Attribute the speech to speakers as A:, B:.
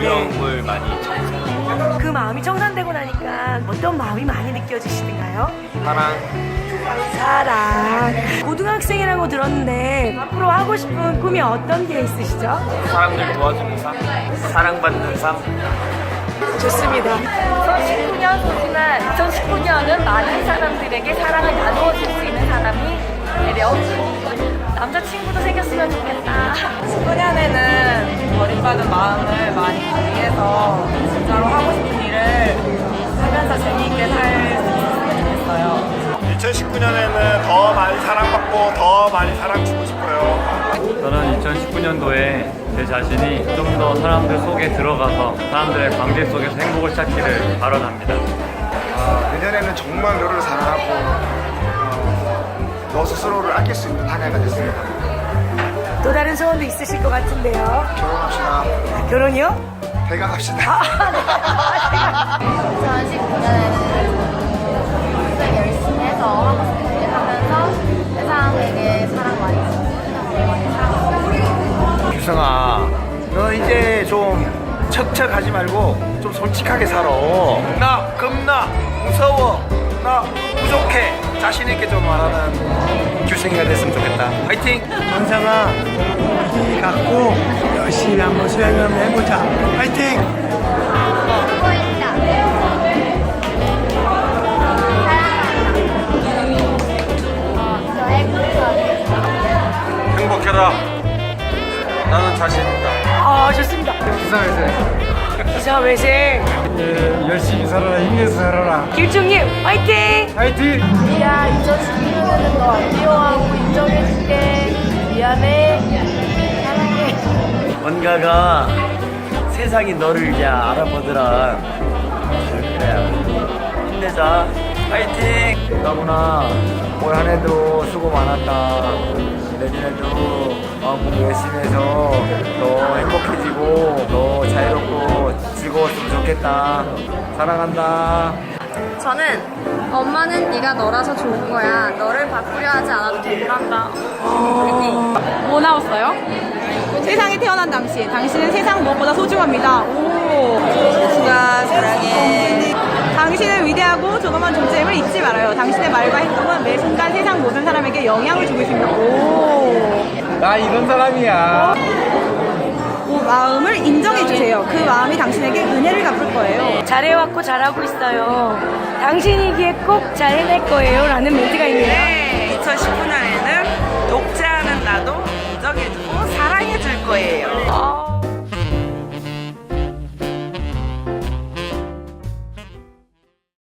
A: 마음을 많이 청소.
B: 그 마음이 청산되고 나니까 어떤 마음이 많이 느껴지시던가요?
A: 사랑.
B: 사랑. 고등학생이라고 들었는데 앞으로 하고 싶은 꿈이 어떤 게 있으시죠?
A: 사람들 도와주는 삶. 사랑받는 삶.
B: 좋습니다.
C: 2019년 소지만 2019년은 많은 사람들에게 사랑을 나누어 줄 수 있는
D: 19년에는 버림받은 마음을 많이 관리해서 진짜로 하고 싶은 일을 하면서 재미있게 살 수 있으면 좋겠어요.
E: 2019년에는 더 많이 사랑받고 더 많이 사랑 주고 싶어요.
F: 저는 2019년도에 제 자신이 좀 더 사람들 속에 들어가서 사람들의 관계 속에서 행복을 찾기를 발언합니다.
E: 아, 내년에는 정말 너를 사랑하고 어, 너 스스로를 아낄 수 있는 한 해가 됐으면 합니다.
B: 또 다른 소원도 있으실 것 같은데요.
E: 결혼합시다.
B: 결혼이요?
E: 대강합시다.
C: 2019년에는 정말 열심히 해서 하고 싶은 일 하면서 세상에게 사랑 많이 주고 많이 사랑하고
G: 규성아, 너 이제 좀 척척하지 말고 좀 솔직하게 살아. 나 겁나 무서워. 나 부족해. 자신 있게 좀 말하는 규성이가 됐으면 좋겠다. 화이팅!
H: 항상아 이 갖고 열심히 한번 수행을 한번 해보자
C: 행복하게.
A: 행복해라. 나는 자신 있다.
B: 아, 좋습니다. 기사회생.
H: 열심히 살아라 힘내서 살아라
B: 길중님, 화이팅!
H: 파이팅!
C: 야, 2019년에는 너안 미워하고 인정해줄게. 미안해. 사랑해.
G: 뭔가가 세상이 너를 이제 알아보더라. 그래. 힘내자. 파이팅! 나구나. 올 한 해도 수고 많았다. 내년에도 마음 공부 열심히 해서 더 행복해지고 더 좋겠다. 사랑한다.
C: 저는 엄마는 네가 너라서 좋은 거야. 너를 바꾸려 하지 않아도 된단다.
D: 뭐 나왔어요? 세상에 태어난 당신. 당신은 세상 무엇보다 소중합니다. 오. 수가 사랑해. 당신은 위대하고 존엄한 존재임을 잊지 말아요. 당신의 말과 행동은 매 순간 세상 모든 사람에게 영향을 주고 있습니다. 오.
H: 나 이런 사람이야
D: 오, 마음을 인정해 주세요. 그 마음이 당신에게 은혜를 갚을 거예요.
B: 잘해왔고 잘하고 있어요. 당신이기에 꼭 잘해낼 거예요. 라는 멘트가